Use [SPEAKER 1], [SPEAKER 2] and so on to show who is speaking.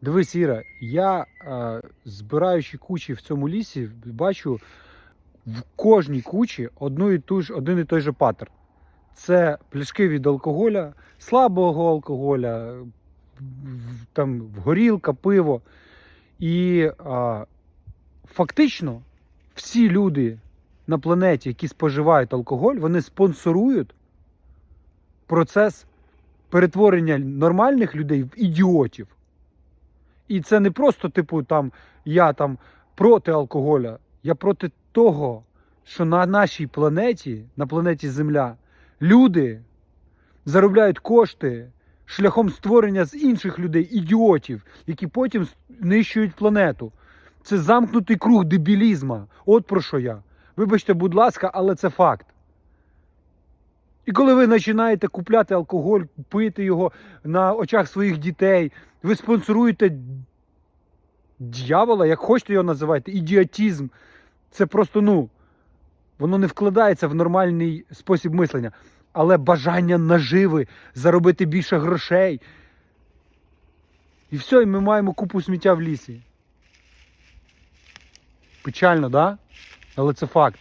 [SPEAKER 1] Дивись, Іра, я е, збираючи кучі в цьому лісі, бачу в кожній кучі одну і ту ж, один і той же паттерн. Це пляшки від алкоголя, слабого алкоголя, там горілка, пиво. І е, фактично всі люди на планеті, які споживають алкоголь, вони спонсорують процес перетворення нормальних людей в ідіотів. І це не просто, типу, там я там проти алкоголя. Я проти того, що на нашій планеті, на планеті Земля, люди заробляють кошти шляхом створення з інших людей ідіотів, які потім знищують планету. Це замкнутий круг дебілізма. От про що я. Вибачте, будь ласка, але це факт. І коли ви починаєте купляти алкоголь, пити його на очах своїх дітей, ви спонсоруєте дьявола, як хочете його називайте, ідіотізм. Це просто, ну, воно не вкладається в нормальний спосіб мислення. Але бажання наживи, заробити більше грошей. І все, і ми маємо купу сміття в лісі. Печально, да? Але це факт.